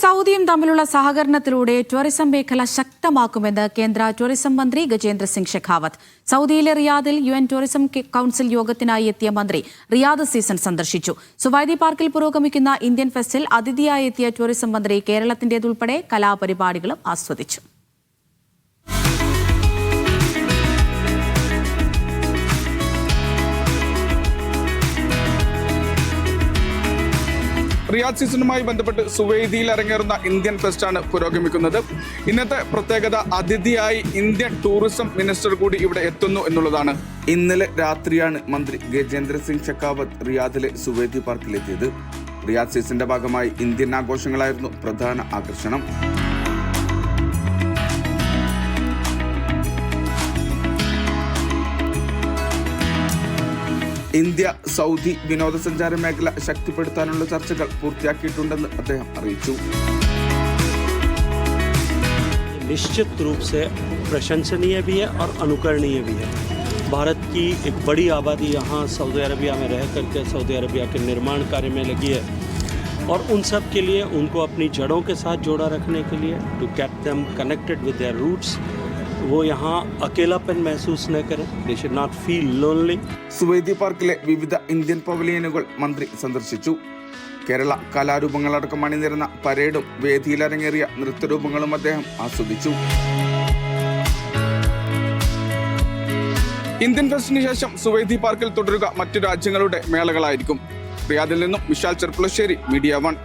സൗദിയും തമ്മിലുള്ള സഹകരണത്തിലൂടെ ടൂറിസം മേഖല ശക്തമാക്കുമെന്ന് കേന്ദ്ര ടൂറിസം മന്ത്രി ഗജേന്ദ്ര സിംഗ് ഷെഖാവത്ത്. സൗദിയിലെ റിയാദിൽ യു എൻ ടൂറിസം കൌൺസിൽ യോഗത്തിനായി എത്തിയ മന്ത്രി റിയാദ് സീസൺ സന്ദർശിച്ചു. സുവൈദി പാർക്കിൽ പുരോഗമിക്കുന്ന ഇന്ത്യൻ ഫെസ്റ്റിൽ അതിഥിയായി എത്തിയ ടൂറിസം മന്ത്രി കേരളത്തിന്റേതുൾപ്പെടെ കലാപരിപാടികളും ആസ്വദിച്ചു. റിയാദ് സീസണുമായി ബന്ധപ്പെട്ട് സുവേദിയിൽ അരങ്ങേറുന്ന ഇന്ത്യൻ ഫെസ്റ്റാണ് പുരോഗമിക്കുന്നത്. ഇന്നത്തെ പ്രത്യേകത അതിഥിയായി ഇന്ത്യൻ ടൂറിസം മിനിസ്റ്റർ കൂടി ഇവിടെ എത്തുന്നു എന്നുള്ളതാണ്. ഇന്നലെ രാത്രിയാണ് മന്ത്രി ഗജേന്ദ്ര സിംഗ് ഷെക്കാവത്ത് റിയാദിലെ സുവേദി പാർക്കിലെത്തിയത്. റിയാദ് സീസണിന്റെ ഭാഗമായി ഇന്ത്യൻ ആഘോഷങ്ങളായിരുന്നു പ്രധാന ആകർഷണം. ഇന്ത്യ സൗദി വിനോദസഞ്ചാര മേഖല ശക്തിപ്പെടുത്താനുള്ള ചർച്ചകൾ പൂർത്തിയാക്കിയിട്ടുണ്ടെന്ന് അദ്ദേഹം അറിയിച്ചു निश्चित रूप से प्रशंसनीय भी है और अनुकरणीय भी है भारत की एक बड़ी आबादी यहाँ सऊदी अरबिया में रह करके सऊदी अरबिया के निर्माण कार्य में लगी है और उन सब के लिए उनको अपनी जड़ों के साथ जोड़ा रखने के लिए to keep them connected with their roots वो यहाँ अकेलापन महसूस न करें they should not feel lonely Suvedi പാർക്കിലെ വിവിധ ഇന്ത്യൻ പവലിയനുകൾ മന്ത്രി സന്ദർശിച്ചു കേരള കലാരൂപങ്ങളടക്കം അണിനിരന്ന പരേഡും വേദിയിലരങ്ങേറിയ നൃത്തരൂപങ്ങളും അദ്ദേഹം ആസ്വദിച്ചു ഇന്ത്യൻ ഫെസ്റ്റിന് ശേഷം സുവേദി പാർക്കിൽ തുടരുക മറ്റു രാജ്യങ്ങളുടെ മേളകളായിരിക്കും റിയാദിൽ നിന്നും വിശാൽ ചെർപ്പുളശ്ശേരി മീഡിയ വൺ